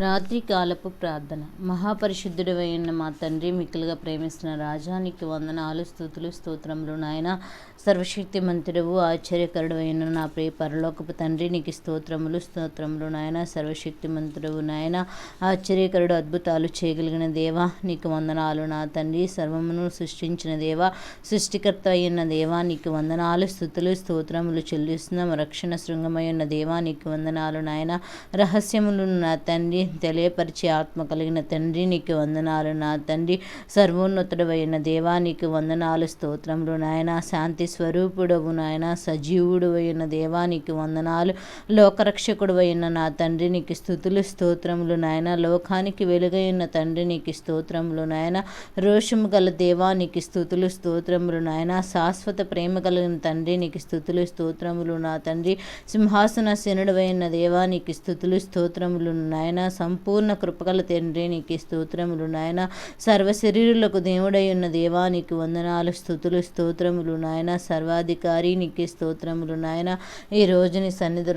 రాత్రికాలపు ప్రార్థన. మహాపరిశుద్ధుడైన మా తండ్రి మిక్కులుగా ప్రేమిస్తున్న రాజా నీకు వందనాలు స్థుతులు స్తోత్రములు నాయన. సర్వశక్తి మంతుడవు ఆశ్చర్యకరుడు అయిన నా ప్రియ పరలోకపు తండ్రి నీకు స్తోత్రములు స్తోత్రములు నాయన. సర్వశక్తి మంతుడవు నాయన ఆశ్చర్యకరుడు అద్భుతాలు చేయగలిగిన దేవా. నీకు వందనాలు నా తండ్రి సర్వమును సృష్టించిన దేవా. సృష్టికర్త అయిన దేవా నీకు వందనాలు స్థుతులు స్తోత్రములు చెల్లిస్తున్నాం. రక్షణ శృంగమై ఉన్న దేవా నీకు వందనాలు నాయన. రహస్యములు నా తండ్రి తెలియపరిచే ఆత్మ కలిగిన తండ్రి నీకు వందనాలు నా తండ్రి సర్వోన్నతుడు అయిన దేవా నీకు వందనాలు స్తోత్రములు. నాయన శాంతి స్వరూపుడవు నాయన సజీవుడు అయిన దేవా నీకు వందనాలు. లోకరక్షకుడు అయిన నా తండ్రి నీకు స్థుతులు స్తోత్రములు. నాయన లోకానికి వెలుగైన తండ్రి నీకు స్తోత్రములు. నాయన రోషము గల దేవా నీకు స్థుతులు స్తోత్రములు. నాయన శాశ్వత ప్రేమ కలిగిన తండ్రి నీకు స్థుతులు స్తోత్రములు. నా తండ్రి సింహాసన శనుడు అయిన దేవా నీకు స్థుతులు స్తోత్రములు. నాయన సంపూర్ణ కృపగల తండ్రి నీకు స్తోత్రములు నాయన. సర్వ శరీరులకు దేవుడై ఉన్న దేవా నీకు వందనాలు స్థుతులు స్తోత్రములు నాయన. సర్వాధికారి నీకు స్తోత్రములు నాయన. ఈ రోజు నీ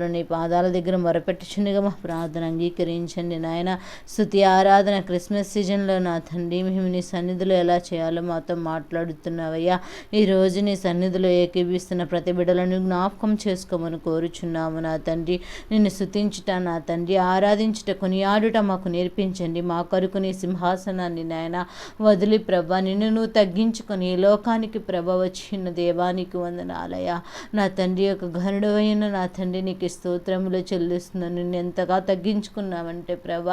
నీ పాదాల దగ్గర మొరపెట్టుచుండగా మా ప్రార్థన అంగీకరించండి నాయన. స్థుతి ఆరాధన క్రిస్మస్ సీజన్లో నా తండ్రి మేము నీ సన్నిధిలో ఎలా చేయాలో మాతో మాట్లాడుతున్నావయ్యా. ఈ రోజు నీ సన్నిధిలో ఏకీభిస్తున్న ప్రతి బిడ్డలను జ్ఞాపకం చేసుకోమని కోరుచున్నాము నా తండ్రి. నిన్ను స్థుతించుట నా తండ్రి ఆరాధించుట ఆడుట మాకు నేర్పించండి. మా కొరకు నీ సింహాసనాన్ని నాయన వదిలి ప్రభా నిన్ను నువ్వు తగ్గించుకొని లోకానికి ప్రభ వచ్చిన దేవానికి వందనాలయ నా తండ్రి యొక్క ఘనుడవైన నా తండ్రి నీకు స్తోత్రములు చెల్లిస్తున్నాను నిన్ను ఎంతగా తగ్గించుకున్నావంటే ప్రభ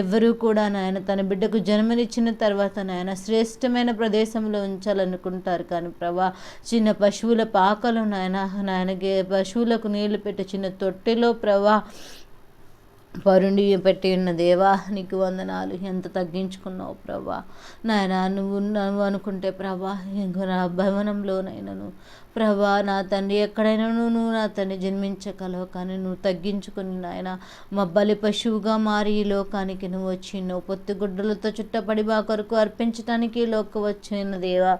ఎవ్వరూ కూడా నాయన తన బిడ్డకు జన్మనిచ్చిన తర్వాత నాయన శ్రేష్టమైన ప్రదేశంలో ఉంచాలనుకుంటారు. కానీ ప్రభా చిన్న పశువుల పాకలు నాయన నాయనకి పశువులకు నీళ్ళు పెట్టి చిన్న తొట్టెలో ప్రభా పరుండి పెట్టి ఉన్న దేవా నీకు వందనాలు. ఎంత తగ్గించుకున్నావు ప్రభా? నాయన నువ్వు నువ్వు అనుకుంటే ప్రభా ఇంకో నా భవనంలోనైనాను. ప్రభా నా తండ్రి ఎక్కడైనా నువ్వు నా తండ్రి జన్మించగలవు కానీ నువ్వు తగ్గించుకుని నాయన మా బలి పశువుగా మారి ఈ లోకానికి నువ్వు వచ్చినావు పొత్తిగుడ్డలతో చుట్టపడి మా కొరకు అర్పించడానికి ఈ లోక వచ్చిన దేవా.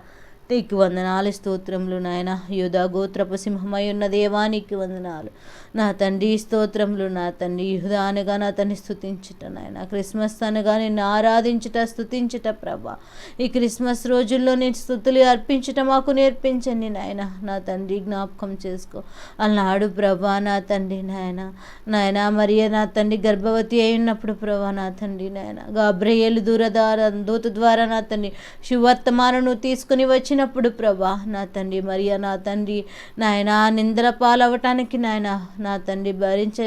నీకు వందనాలు. స్తోత్రములు నాయన. యుధా గోత్రపు సింహమై ఉన్న దేవానికి వందనాలు. నా తండ్రి స్తోత్రములు నా తండ్రి. యుధా అనగా నా తండ్రి స్థుతించుట నాయన. క్రిస్మస్ అనగా నిన్ను ఆరాధించుట స్థుతించుట ప్రభా. ఈ క్రిస్మస్ రోజుల్లో నేను స్థుతులు అర్పించుట మాకు నేర్పించండి నాయన. నా తండ్రి జ్ఞాపకం చేసుకో. అన్నాడు ప్రభా నా తండ్రి నాయన. నాయన మరి నా తండ్రి గర్భవతి అయినప్పుడు ప్రభా నా తండ్రి నాయన. గాబ్రయేలు దూరదార దూత ద్వారా నా తండ్రి శువర్తమానను తీసుకుని వచ్చిన వచ్చినప్పుడు ప్రభా నా తండ్రి మరియా నా తండ్రి నాయన నిందల పాలవటానికి నాయన నా తండ్రి భరించ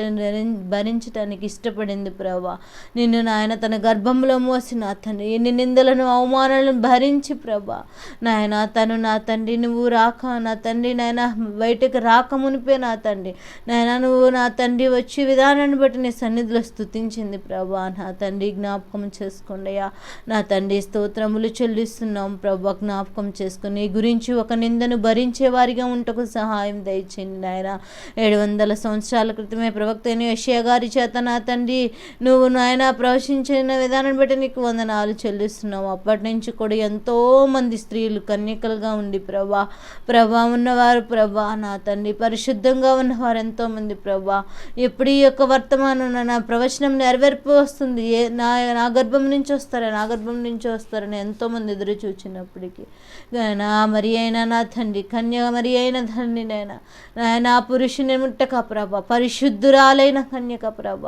భరించటానికి ఇష్టపడింది ప్రభా. నిన్ను నాయన తన గర్భంలో మోసి నా తండ్రి ఎన్ని నిందలను అవమానాలను భరించి ప్రభా. నాయన తను నా తండ్రి నువ్వు రాక నా తండ్రి నాయన బయటకు రాక మునిపే నా తండ్రి. నాయన నువ్వు నా తండ్రి వచ్చి విధానాన్ని బట్టి నీ సన్నిధిలో స్థుతించింది ప్రభా. నా తండ్రి జ్ఞాపకం చేసుకోండియా నా తండ్రి స్తోత్రములు చెల్లిస్తున్నాం ప్రభా. జ్ఞాపకం చేసుకుని నీ గురించి ఒక నిందను భరించే వారిగా ఉంటకు సహాయం దయచేయండి నాయన. ఏడు వందల సంవత్సరాల క్రితమే ప్రవక్త అయిన యషియా గారి చేత నా తండ్రి నువ్వు నాయన ప్రవేశించిన విధానం బట్టి నీకు వందనాలు చెల్లిస్తున్నావు అప్పటి నుంచి కూడా ఎంతో మంది స్త్రీలు కన్యకలుగా ఉండి ప్రభా ప్రభా ఉన్నవారు ప్రభా నా తండ్రి పరిశుద్ధంగా ఉన్నవారు ఎంతోమంది ప్రభా. ఎప్పుడు ఈ యొక్క వర్తమానం నా ప్రవచనం నెరవేర్పు వస్తుంది? ఏ నా నా గర్భం నుంచి వస్తారా? నా గర్భం నుంచి వస్తారని ఎంతోమంది ఎదురు చూచినప్పటికీ. నా మరి అయినా నా తండ్రి కన్య మరి అయిన తండ్రి నాయన. నాయన పురుషుని ముట్టక ప్రభ పరిశుద్ధురాలైన కన్యక ప్రభ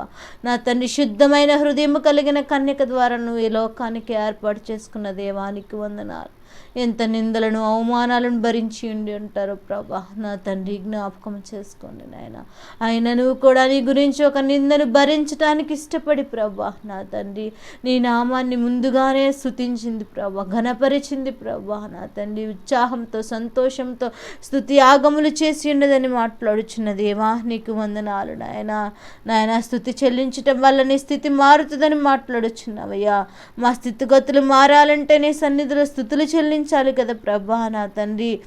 నా తండ్రి శుద్ధమైన హృదయం కలిగిన కన్యక ద్వారా నువ్వు ఈ లోకానికి ఏర్పాటు చేసుకున్న దేవానికి వందనాలు. ఎంత నిందలను అవమానాలను భరించి ఉండి ఉంటారో ప్రభా. నా తండ్రి జ్ఞాపకం చేసుకోండి నాయన. ఆయన నువ్వు కూడా నీ గురించి ఒక నిందను భరించడానికి ఇష్టపడి ప్రభా. నా తండ్రి నీ నామాన్ని ముందుగానే స్థుతించింది ప్రభా. ఘనపరిచింది ప్రభా. నా తండ్రి ఉత్సాహంతో సంతోషంతో స్థుతి ఆగములు చేసి ఉండదని మాట్లాడుచున్న దేవా నీకు వందనాలు నాయన. నాయన స్థుతి చెల్లించటం వల్ల నీ స్థితి మారుతుందని మాట్లాడుచున్నావయ్యా. మా స్థితిగతులు మారాలంటే నీ సన్నిధిలో స్థుతులు చెల్లించాలి కదా ప్రభా నా తండ్రి.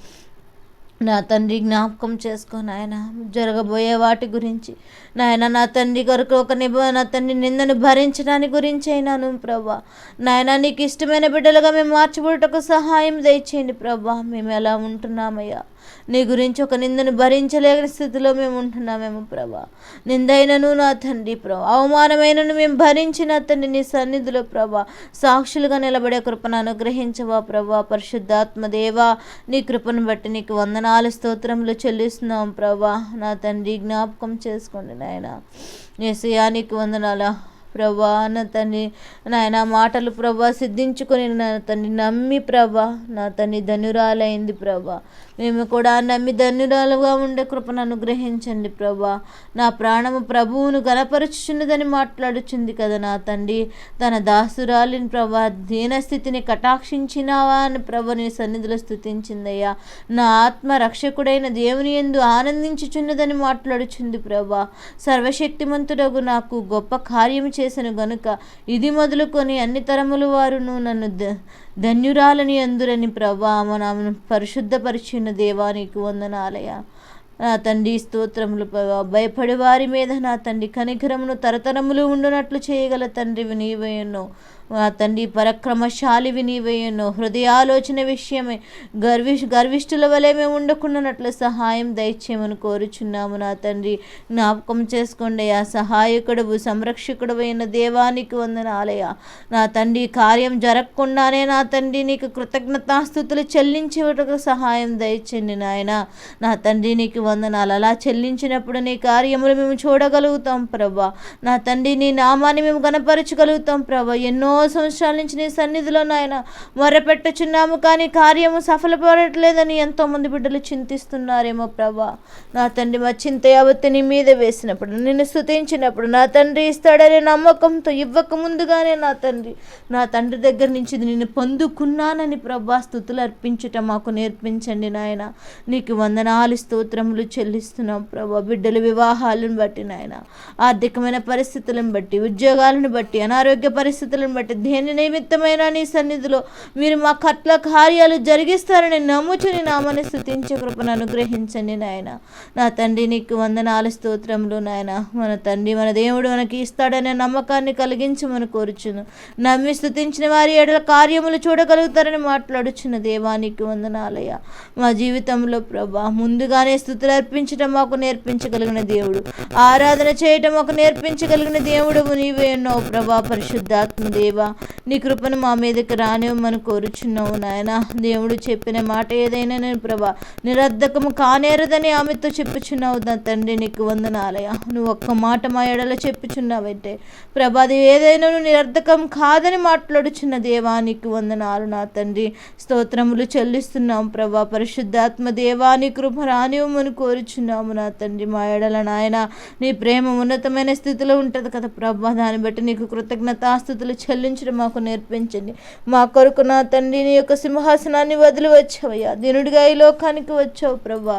నా తండ్రి జ్ఞాపకం చేసుకో నాయన. జరగబోయే వాటి గురించి. నాయన నా తండ్రి కొరకు ఒక నిబ నా తండ్రి నిందను భరించడానికి గురించి అయినాను ప్రభా. నాయన నీకు ఇష్టమైన బిడ్డలుగా మేము మార్చబడుటకు సహాయం దయచేయండి ప్రభా. మేము ఎలా ఉంటున్నామయ్యా? నీ గురించి ఒక నిందను భరించలేని స్థితిలో మేము ఉంటున్నామేమో ప్రభా. నిందైనను నా తండ్రి ప్రభా. అవమానమైనను మేము భరించిన తండ్రి నీ సన్నిధిలో ప్రభా. సాక్షులుగా నిలబడే కృపను అనుగ్రహించవా ప్రభా. పరిశుద్ధాత్మ దేవా నీ కృపను బట్టి నీకు వందనాలు స్తోత్రములు చెల్లిస్తున్నాం ప్రభా. నా తండ్రి జ్ఞాపకం చేసుకోండి నాయన. ఏసయ్యా నీకు వందనాలా. ప్రభా నా తండ్రి నాయన మాటలు ప్రభా సిద్ధించుకొని నా తండ్రి నమ్మి ప్రభా. నా తండ్రి ధనురాలైంది ప్రభా. మేము కూడా నమ్మి ధన్యురాలుగా ఉండే కృపను అనుగ్రహించండి ప్రభా. నా ప్రాణము ప్రభువును గనపరుచుచున్నదని మాట్లాడుచుంది కదా నా తండ్రి. తన దాసురాలిని ప్రభా దీనస్థితిని కటాక్షించినావా అని ప్రభు నీ సన్నిధిలో స్థుతించిందయ్యా. నా ఆత్మ రక్షకుడైన దేవుని ఎందు ఆనందించుచున్నదని మాట్లాడుచుంది ప్రభా. సర్వశక్తిమంతుడగు నాకు గొప్ప కార్యము చేసిన గనుక ఇది మొదలుకొని అన్ని తరముల వారును నన్ను ద ధన్యురాలని అందురని ప్రభా మనను పరిశుద్ధపరిచిన దేవానికి వందనాలయ నా తండ్రి స్తోత్రములు భయపడే భయపడి వారి మీద నా తండ్రి కనికరమును తరతరములు ఉండునట్లు చేయగల తండ్రివి నీవేనో తండ్రి పరక్రమశాలివి నీవేయను హృదయాలోచన విషయమే. గర్వి గర్విష్ఠుల వలె మేము ఉండకుండానట్లు సహాయం దయచేయమని కోరుచున్నాము నా తండ్రి. జ్ఞాపకం చేసుకోండి ఆ సహాయకుడు సంరక్షకుడు అయిన దేవానికి వందనాలయ నా తండ్రి కార్యం జరగకుండానే నా తండ్రి నీకు కృతజ్ఞతాస్థుతులు చెల్లించేటకు సహాయం దయచండి నాయన. నా తండ్రి నీకు వందనాలు. అలా చెల్లించినప్పుడు నీ కార్యములు మేము చూడగలుగుతాం ప్రభా. నా తండ్రి నీ నామాన్ని మేము గనపరచగలుగుతాం ప్రభా. ఎన్నో సంవత్సరాల నుంచి నీ సన్నిధిలో నాయన. మొరపెట్టుచున్నాము కానీ కార్యము సఫలపడట్లేదని ఎంతోమంది బిడ్డలు చింతిస్తున్నారేమో ప్రభా. నా తండ్రి మా చింత యావత్తు నీ మీద వేసినప్పుడు నిన్ను స్తుతించినప్పుడు నా తండ్రి ఇస్తాడనే నమ్మకంతో ఇవ్వక ముందుగానే నా తండ్రి నా తండ్రి దగ్గర నుంచి నిన్ను పొందుకున్నానని ప్రభా స్థుతులు అర్పించుట మాకు నేర్పించండి నాయన. నీకు వందనాలు స్తోత్రములు చెల్లిస్తున్నాం ప్రభా. బిడ్డల వివాహాలను బట్టి నాయన. ఆర్థికమైన పరిస్థితులను బట్టి ఉద్యోగాలను బట్టి అనారోగ్య పరిస్థితులను బట్టి దేని నిమిత్తమైన నీ సన్నిధిలో మీరు మా కట్ల కార్యాలు జరిగిస్తారని నమ్ముచుని నామని స్థుతించే కృపను అనుగ్రహించండి నాయన. నా తండ్రి నీకు వందనాలు స్తోత్రములు నాయన. మన తండ్రి మన దేవుడు మనకి ఇస్తాడనే నమ్మకాన్ని కలిగించమని కోరుచును. నమ్మి స్థుతించిన వారి ఏడల కార్యములు చూడగలుగుతారని మాట్లాడుచున్న దేవానికి వందనాలయ మా జీవితంలో ప్రభా ముందుగానే స్థుతులు అర్పించడం మాకు నేర్పించగలిగిన దేవుడు. ఆరాధన చేయటం మాకు నేర్పించగలిగిన దేవుడు నీవే ఉన్నావు ప్రభా పరిశుద్ధాత్మ దేవ. నీ కృపను మా మీదకి రానివ్వమని కోరుచున్నావు నాయన. దేవుడు చెప్పిన మాట ఏదైనా నేను ప్రభా నిరర్ధకము కానేరదని ఆమెతో చెప్పుచున్నావు నా తండ్రి నీకు వందనాలయ. నువ్వు ఒక్క మాట మా ఎడల చెప్పుచున్నావంటే ప్రభా అది ఏదైనా నువ్వు నిరర్ధకం కాదని మాట్లాడుచున్న దేవా నీకు వందనాలు నా తండ్రి. స్తోత్రములు చెల్లిస్తున్నాం ప్రభా పరిశుద్ధాత్మ దేవా నీ కృప రానివ్వమని కోరుచున్నాము నా తండ్రి. మా ఎడల నాయన నీ ప్రేమ ఉన్నతమైన స్థితిలో ఉంటుంది కదా ప్రభా దాన్ని బట్టి నీకు కృతజ్ఞతాస్థుతులు చెల్లించడం మాకు నేర్పించండి. మా కొరకు నా తండ్రి నీ యొక్క సింహాసనాన్ని వదిలి వచ్చావయ్యా దీనుడిగా ఈ లోకానికి వచ్చావు ప్రభా.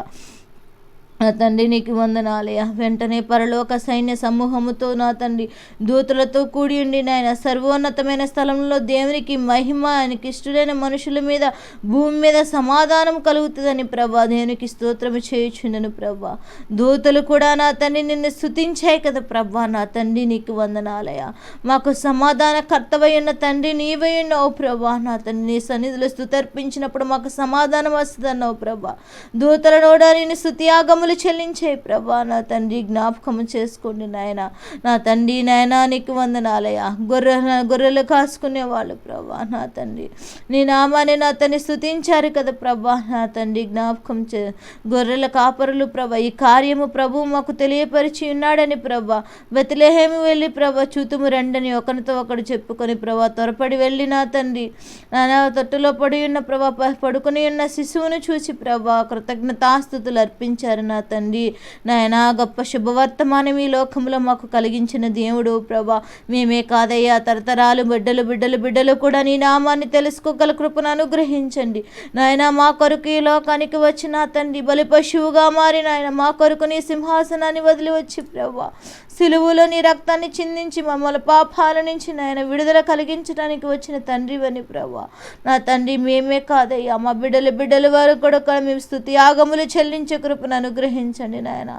నా తండ్రి నీకు వందనాలయ వెంటనే పరలోక సైన్య సమూహముతో నా తండ్రి దూతలతో కూడి ఉండి నాయన సర్వోన్నతమైన స్థలంలో దేవునికి మహిమ ఆయనకి ఇష్టడైన మనుషుల మీద భూమి మీద సమాధానం కలుగుతుందని ప్రభా దేవునికి స్తోత్రము చేయుచుండను ప్రభా. దూతలు కూడా నా తండ్రి నిన్ను స్థుతించాయి కదా ప్రభా నా తండ్రి నీకు వందనాలయ మాకు సమాధాన కర్తవై ఉన్న తండ్రి నీవై ఉన్నావు ప్రభా నా తండ్రి నీ సన్నిధిలో స్థుతర్పించినప్పుడు మాకు సమాధానం వస్తుందన్నావు ప్రభా. దూతల నోడా నేను స్థుతియాగములు చెల్లించే ప్రభా నా తండ్రి జ్ఞాపకము చేసుకోండి నాయన. నా తండ్రి నాయన నీకు వందనాలయ గొర్రె గొర్రెలు కాసుకునే వాళ్ళు ప్రభా నా తండ్రి. నీ నామాన్ని నా తండ్రి స్థుతించారు కదా ప్రభా నా తండ్రి జ్ఞాపకం చే గొర్రెల కాపరులు ప్రభ ఈ కార్యము ప్రభు మాకు తెలియపరిచి ఉన్నాడని ప్రభా. బతిలేహేమి వెళ్ళి ప్రభా చూతుము రండని ఒకరితో ఒకడు చెప్పుకొని ప్రభా త్వరపడి వెళ్ళి నా తండ్రి. నానా తొట్టులో పడి ఉన్న ప్రభా ప- పడుకొని ఉన్న శిశువును చూసి ప్రభా కృతజ్ఞతాస్థుతులు అర్పించారు నా తండ్రి. నాయన గొప్ప శుభవర్తమానం ఈ లోకంలో మాకు కలిగించిన దేవుడు ప్రభా. మేమే కాదయ్యా తరతరాలు బిడ్డలు బిడ్డలు బిడ్డలు కూడా నీ నామాన్ని తెలుసుకోగల కృపను అనుగ్రహించండి. నాయన మా కొరకు ఈ లోకానికి వచ్చిన తండ్రి బలి పశువుగా మారి నాయన మా కొరకు నీ సింహాసనాన్ని వదిలి వచ్చి ప్రభా. సిలువులో నీ రక్తాన్ని చిందించి మమ్మల్ని పాపాల నుంచి నాయన విడుదల కలిగించడానికి వచ్చిన తండ్రివని ప్రభా. నా తండ్రి మేమే కాదయ్యా మా బిడ్డలు బిడ్డల వారు కూడా మేము స్థుతి యాగములు చెల్లించే కృపను అనుగ్రహించండి నాయన.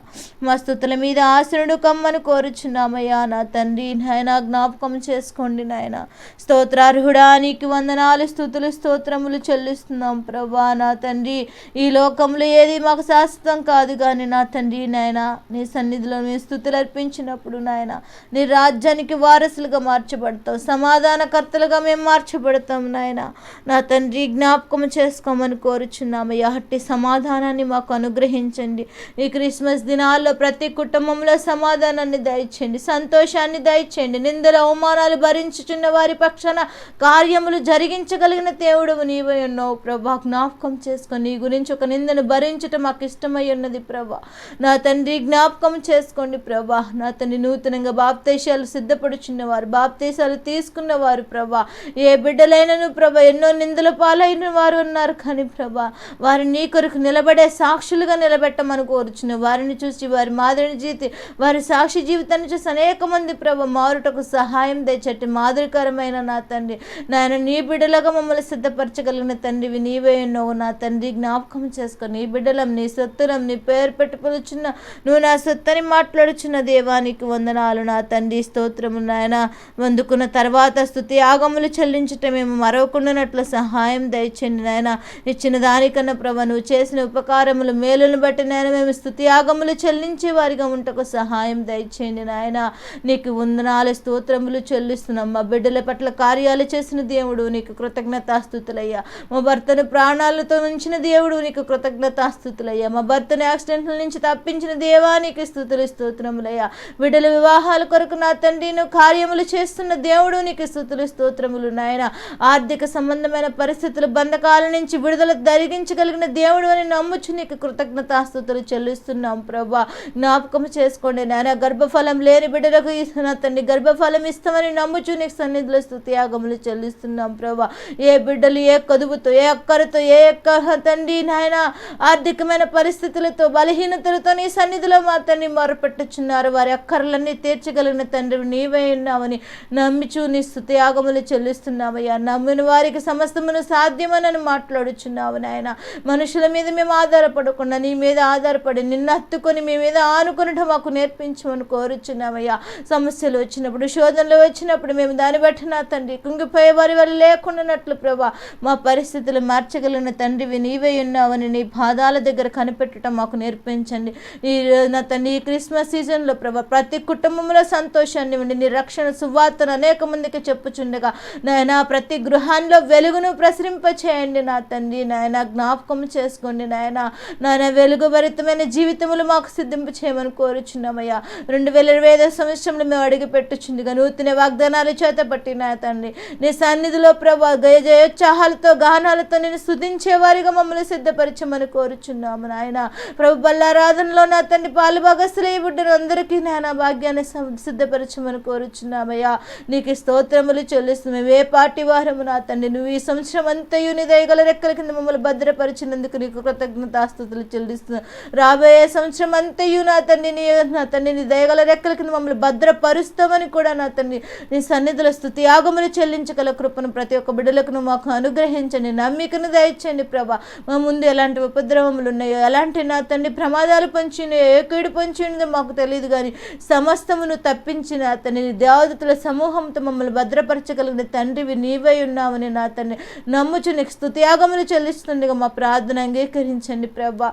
మా స్థుతుల మీద ఆశనుడు కమ్మని కోరుచున్నామయ్యా. నా తండ్రి నాయన జ్ఞాపకం చేసుకోండి నాయన. స్తోత్రార్హుడా నీకు వందనాలు స్థుతులు స్తోత్రములు చెల్లిస్తున్నాం ప్రభా. నా తండ్రి ఈ లోకంలో ఏది మాకు శాశ్వతం కాదు కానీ నా తండ్రి నాయన నీ సన్నిధిలో మేము స్థుతులు అర్పించినప్పుడు నాయన నీ రాజ్యానికి వారసులుగా మార్చబడతాం సమాధానకర్తలుగా మేము మార్చబడతాం నాయన. నా తండ్రి జ్ఞాపకం చేసుకోమని కోరుచున్నామయ్యా. హట్టి సమాధానాన్ని మాకు అనుగ్రహించండి. ఈ క్రిస్మస్ దినాల్లో ప్రతి కుటుంబంలో సమాధానాన్ని దయచేయండి సంతోషాన్ని దయచేయండి నిందల అవమానాలు భరించుచున్న వారి పక్షాన కార్యములు జరిగించగలిగిన దేవుడు నీవై ఉన్నావు. ప్రభా జ్ఞాపకం చేసుకొని నీ గురించి ఒక నిందను భరించటం మాకు ఇష్టమై ఉన్నది ప్రభా. నా తండ్రి జ్ఞాపకం చేసుకోండి ప్రభా. నా తండ్రి నూతనంగా బాప్తేశాలు సిద్ధపడుచున్నవారు బాప్తేశాలు తీసుకున్నవారు ప్రభా. ఏ బిడ్డలైనను ప్రభా ఎన్నో నిందల పాలైన వారు ఉన్నారు కానీ ప్రభా వారు నీ కొరకు నిలబడే సాక్షులుగా నిలబెట్టమని కోరుచున్న వారిని చూసి వారి మాదిరిని జీతి వారి సాక్షి జీవితాన్ని చూసి అనేక మంది ప్రభు మారుటకు సహాయం తెచ్చటి మాదిరికరమైన నా తండ్రి. నాయన నీ బిడ్డలుగా మమ్మల్ని సిద్ధపరచగలిగిన తండ్రివి నీవే ఉన్నావు నా తండ్రి జ్ఞాపకం చేసుకుని నీ బిడ్డలం నీ సొత్తులం నీ పేరు పెట్టి పిలుచున్న నువ్వు నా సొత్తని మాట్లాడుచున్న దేవానికి వందనాలు. నా తండ్రి స్తోత్రము నాయన. వందుకున్న తర్వాత స్థుతి ఆగములు చెల్లించటం మేము మరవకుండానట్లు సహాయం దయచండి నాయన. ఇచ్చిన దానికన్నా ప్రభ నువ్వు చేసిన ఉపకారములు మేలును బట్టి నాయన మేము స్థుతియాగములు చెల్లించే వారిగా ఉంటకు సహాయం దయచేయండి నాయన. నీకు వందనాలు స్తోత్రములు చెల్లిస్తున్నాం. మా బిడ్డల పట్ల కార్యాలు చేసిన దేవుడు నీకు కృతజ్ఞతాస్థుతులయ్యా. మా భర్తను ప్రాణాలతో ఉంచిన దేవుడు నీకు కృతజ్ఞతాస్థుతులయ్యా. మా భర్తను యాక్సిడెంట్ల నుంచి తప్పించిన దేవా నీకు స్థుతులు స్తోత్రములయ్యా. బిడ్డల వివాహాల కొరకు నా తండ్రి నువ్వు కార్యములు చేస్తున్న దేవుడు నీకు స్థుతులు స్తోత్రములు నాయన. ఆర్థిక సంబంధమైన పరిస్థితులు బంధకాల నుంచి విడుదల ధరిగించగలిగిన దేవుడు అని నమ్ముచు నీకు కృతజ్ఞతాస్థుతులు చెల్లిస్తున్నాం ప్రభా. జ్ఞాపకం చేసుకోండి నాయన గర్భఫలం లేని బిడ్డలకు ఇస్తున్న తండ్రి గర్భఫలం ఇస్తామని నమ్ముచు నీకు సన్నిధిలో స్థుతియాగములు చెల్లిస్తున్నాం ప్రభా. ఏ బిడ్డలు ఏ కదువుతో ఏ అక్కరతో ఏ యొక్క తండ్రి నాయన ఆర్థికమైన పరిస్థితులతో బలహీనతలతో నీ సన్నిధిలో మా తండ్రి మొరపెట్టుచున్నారు. వారి అక్కర్లన్నీ తీర్చగలిగిన తండ్రి నీవే ఉన్నామని నమ్మిచు నీ స్థుతియాగములు చెల్లిస్తున్నామయ్యా. నమ్మిన వారికి సమస్తమును సాధ్యమనని మాట్లాడుచున్నావు నాయన. మనుషుల మీద మేము ఆధారపడకుండా నీ మీద ఆధారపడి నిన్ను హత్తుకొని మీ మీద ఆనుకునటం మాకు నేర్పించమని కోరుచున్నామయ్యా. సమస్యలు వచ్చినప్పుడు శోధనలు వచ్చినప్పుడు మేము దాన్ని బట్టి నా తండ్రి కుంగిపోయే వారి వల్ల లేకుండానట్లు ప్రభా. మా పరిస్థితులు మార్చగలిగిన తండ్రివి నీవే ఉన్నావని నీ పాదాల దగ్గర కనిపెట్టడం మాకు నేర్పించండి. ఈ నా తండ్రి ఈ క్రిస్మస్ సీజన్లో ప్రభా ప్రతి కుటుంబంలో సంతోషాన్ని ఉండి నీ రక్షణ సువార్తను అనేక మందికి చెప్పుచుండగా నాయన ప్రతి గృహాల్లో వెలుగును ప్రసరింపచేయండి నా తండ్రి నాయన జ్ఞాపకం చేసుకోండి నాయన. నాయన వెలుగుభరితమైన జీవితములు మాకు సిద్ధింపు చేయమని కోరుచున్నామయ్యా. రెండు వేల ఇరవై ఐదో సంవత్సరంలో మేము అడిగి పెట్టుచుండగా నూతన వాగ్దానాలు చేత పట్టినా తండ్రి నీ సన్నిధిలో ప్రభా గయ జయోత్సాహాలతో గానాలతో నేను స్థుతించే వారిగా మమ్మల్ని సిద్ధపరచమని కోరుచున్నాము నాయన. ప్రభు బల్లారాధనలో నా తండ్రి పాలు భాగస్థులై బిడ్డను అందరికీ నాయన భాగ్యాన్ని సిద్ధపరచమని కోరుచున్నామయ్యా. నీకు స్తోత్రములు చెల్లిస్తున్నాము ఏ పార్టీ వారము నా తండ్రి. నువ్వు ఈ సంవత్సరం అంతయు నీ దయగల రెక్కల కింద మమ్మల్ని భద్రపరిచినందుకు నీకు కృతజ్ఞతాస్తుతులు చెల్లిస్తున్నాను రాబోయే సంవత్సరం అంతయు నా తండ్రి నీ నా తండ్రి నీ దయగల రెక్కల కింద మమ్మల్ని భద్రపరుస్తామని కూడా నా తండ్రి నీ సన్నిధుల స్థుతి యాగములు చెల్లించగల కృపను ప్రతి ఒక్క బిడ్డలకు మాకు అనుగ్రహించండి నమ్మికను దయచండి ప్రభా. మా ముందు ఎలాంటి ఉపద్రవములు ఉన్నాయో ఎలాంటి నా తండ్రి ప్రమాదాలు పొంచినాయో ఏ కీడు పంచిందో మాకు తెలియదు కానీ సమస్తమును తప్పించిన అతని దేవదతుల సమూహంతో మమ్మల్ని భద్రపరచగలిగిన తండ్రివి నీవై ఉన్నావని నా తండ్రి నమ్ముచు నీకు స్థుతియాగములు చెల్లిస్తుండగా మా ప్రార్థన అంగీకరించండి ప్రభా.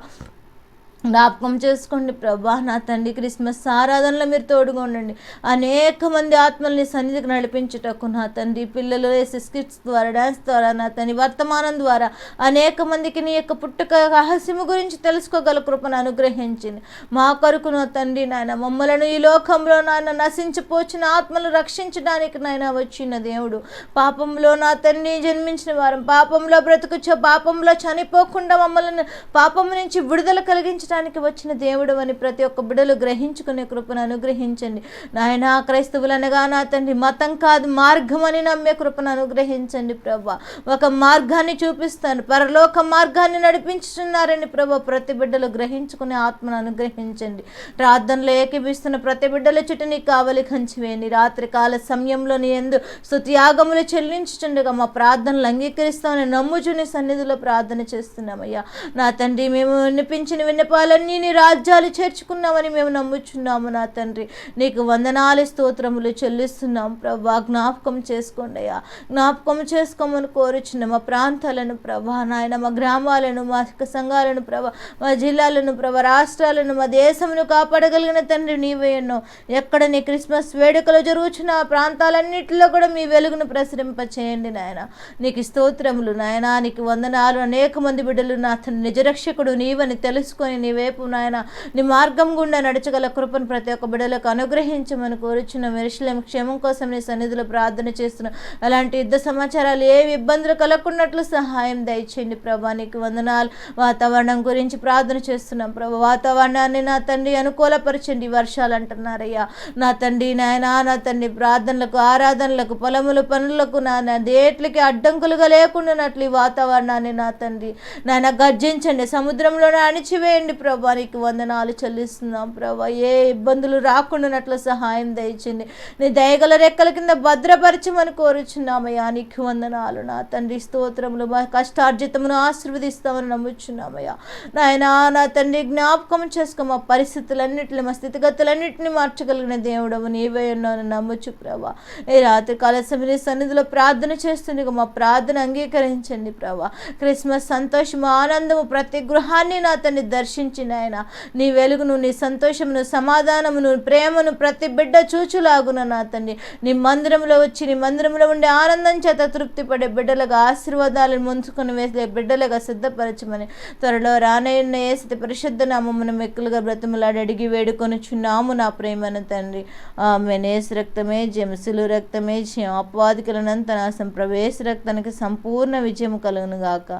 జ్ఞాపకం చేసుకోండి ప్రభా నా తండ్రి క్రిస్మస్ ఆరాధనలో మీరు తోడుగా ఉండండి. అనేక మంది ఆత్మల్ని సన్నిధికి నడిపించుటకు నా తండ్రి పిల్లలు వేసే స్కిట్స్ ద్వారా డ్యాన్స్ ద్వారా నా తండ్రి వర్తమానం ద్వారా అనేక మందికి నీ యొక్క పుట్టుక రహస్యము గురించి తెలుసుకోగల కృపను అనుగ్రహించింది. మా కొరకు నా తండ్రి నాయన మమ్మలను ఈ లోకంలో నాయన నశించిపోచిన ఆత్మలు రక్షించడానికి నాయన వచ్చిన దేవుడు. పాపంలో నా తండ్రి జన్మించిన వారం పాపంలో బ్రతుకుచో పాపంలో చనిపోకుండా మమ్మల్ని పాపం నుంచి విడుదల కలిగించడానికి రక్షించడానికి వచ్చిన దేవుడు అని ప్రతి ఒక్క బిడ్డలు గ్రహించుకునే కృపను అనుగ్రహించండి. నాయన క్రైస్తవులనగా నా తండ్రి మతం కాదు మార్గం అని నమ్మే కృపను అనుగ్రహించండి ప్రభా. ఒక మార్గాన్ని చూపిస్తాను. పరలోక మార్గాన్ని నడిపించుతున్నారని ప్రభా ప్రతి బిడ్డలు గ్రహించుకునే ఆత్మను అనుగ్రహించండి. ప్రార్థనలో ఏకీపిస్తున్న ప్రతి బిడ్డల చుట్టూ నీ కావలి కంచివేయండి. రాత్రి కాల సమయంలో ఎందు స్థుతియాగములు చెల్లించుచుండగా మా ప్రార్థనలు అంగీకరిస్తామని నమ్ముచుని సన్నిధిలో ప్రార్థన చేస్తున్నామయ్యా. నా తండ్రి మేము వినిపించిన విన్నపాలన్నీ నీ రాజ్యాలు చేర్చుకున్నామని మేము నమ్ముచున్నాము నా తండ్రి. నీకు వందనాలు స్తోత్రములు చెల్లిస్తున్నాం. ప్రభా జ్ఞాపకం చేసుకోండి అయ్యా. జ్ఞాపకం చేసుకోమని కోరుచున్న మా ప్రాంతాలను ప్రభా నాయన మా గ్రామాలను మా సంఘాలను ప్రభా మా జిల్లాలను ప్రభా రాష్ట్రాలను మా దేశమును కాపాడగలిగిన తండ్రి నీవే ఎన్నో. ఎక్కడ నీ క్రిస్మస్ వేడుకలు జరుగుచున్న ఆ ప్రాంతాలన్నింటిలో కూడా మీ వెలుగును ప్రసరింప చేయండి నాయన. నీకు స్తోత్రములు నాయన నీకు వందనాలు అనేక మంది బిడ్డలు నా అతను నిజరక్షకుడు నీవని తెలుసుకొని నీ వైపు నాయన నీ మార్గం గుండా నడచగల కృపను ప్రతి ఒక్క బిడలకు అనుగ్రహించమని కోరుచున్న మెరుషులేం క్షేమం కోసం నీ సన్నిధిలో ప్రార్థన చేస్తున్న అలాంటి యుద్ధ సమాచారాలు ఏ ఇబ్బందులు కలగకున్నట్లు సహాయం దయచేయండి ప్రభా. నీకు వందనాలు. వాతావరణం గురించి ప్రార్థన చేస్తున్నాం ప్రభా. వాతావరణాన్ని నా తండ్రి అనుకూలపరచండి వర్షాలు అంటున్నారయ్యా. నా తండ్రి నాయన నా తండ్రి ప్రార్థనలకు ఆరాధనలకు పొలములు పనులకు నా దేట్లకి అడ్డంకులుగా లేకుండానట్లు ఈ వాతావరణాన్ని నా తండ్రి నాయన గర్జించండి. సముద్రంలోనే అణిచివేయండి ప్రభా నీకు వందనాలు చెల్లిస్తున్నాం ప్రభా. ఏ ఇబ్బందులు రాకుండానట్లు సహాయం దయచండి. నీ దయగల రెక్కల కింద భద్రపరచమని కోరుచున్నామయ్యా. నీకు వందనాలు నా తండ్రి. స్తోత్రములు మా కష్టార్జితమును ఆశీర్వదిస్తామని నమ్ముచున్నామయ్యా. నాయన నా తండ్రి జ్ఞాపకం చేసుకో. మా పరిస్థితులన్నింటిని మా స్థితిగతులన్నింటినీ మార్చగలిగిన దేవుడవు నీవే ఉన్నాను నమ్ముచు ప్రభా. ఈ రాత్రి కాల సమయ సన్నిధిలో ప్రార్థన చేస్తుంది మా ప్రార్థన అంగీకరించండి ప్రభా. క్రిస్మస్ సంతోషము ఆనందము ప్రతి గృహాన్ని నా తండ్రి దర్శించిన నీ వెలుగును నీ సంతోషమును సమాధానమును ప్రేమను ప్రతి బిడ్డ చూచులాగున నా తండ్రి. నీ మందిరంలో వచ్చి నీ మందిరంలో ఉండే ఆనందం చేత తృప్తి పడే బిడ్డలుగా ఆశీర్వాదాలను ముంచుకొని వేసే బిడ్డలుగా సిద్ధపరచమని త్వరలో రానయ్యున్న ఏసితి పరిశుద్ధ నామమును మెక్కులుగా బ్రతుములాడి అడిగి వేడుకొని చున్నాము నా ప్రేమను తండ్రి. ఆమె నేసు రక్తమే జెమసులు రక్తమే జయం. అపవాదికులనంత నాశం ప్రవేశ రక్తానికి సంపూర్ణ విజయం కలుగును గాక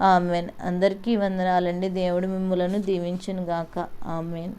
ఆమెన్. అందరికీ వందనాలండి. దేవుడు మిమ్ములను దీవించును గాక ఆమెన్.